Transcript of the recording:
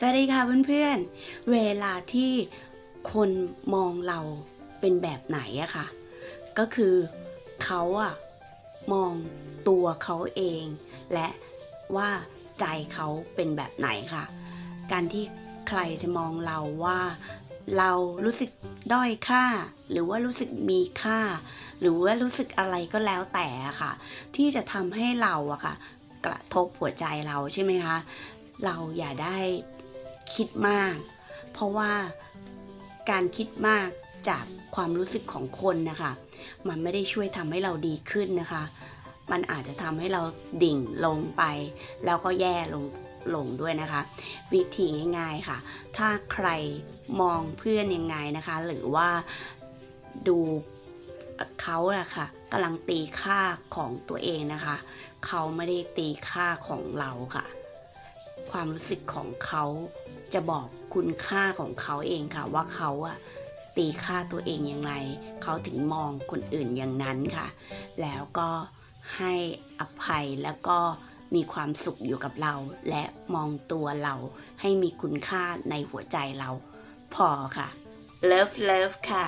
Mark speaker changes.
Speaker 1: สวัสดีค่ะเพื่อนๆ เวลาที่คนมองเราเป็นแบบไหนอะค่ะ ก็คือเขาอะมองตัวเขาเอง และว่าใจเขาเป็นแบบไหนค่ะ การที่ใครจะมองเราว่า เรารู้สึกด้อยค่า หรือว่ารู้สึกมีค่า หรือว่ารู้สึกอะไรก็แล้วแต่ค่ะ ที่จะทำให้เราอะค่ะ กระทบหัวใจเราใช่ไหมคะเราอย่าได้ คิดมาก เพราะว่าการคิดมากจากความรู้สึกของคนนะคะ มันไม่ได้ช่วยทำให้เราดีขึ้นนะคะ มันอาจจะทำให้เราดิ่งลงไป แล้วก็แย่ลงลงด้วยนะคะ วิธีง่าย ๆค่ะ ถ้าใครมองเพื่อนยังไงนะคะ หรือว่าดูเขาอะค่ะกำลังตีค่าของตัวเองนะคะ เขาไม่ได้ตีค่าของเราค่ะ ความรู้สึกของเขาจะบอกคุณค่าของเขาเองค่ะ ว่าเขาอะตีค่าตัวเองอย่างไร เขาถึงมองคนอื่นอย่างนั้นค่ะ แล้วก็ให้อภัยแล้วก็มีความสุขอยู่กับเรา และมองตัวเราให้มีคุณค่าในหัวใจเรา พอค่ะ love love ค่ะ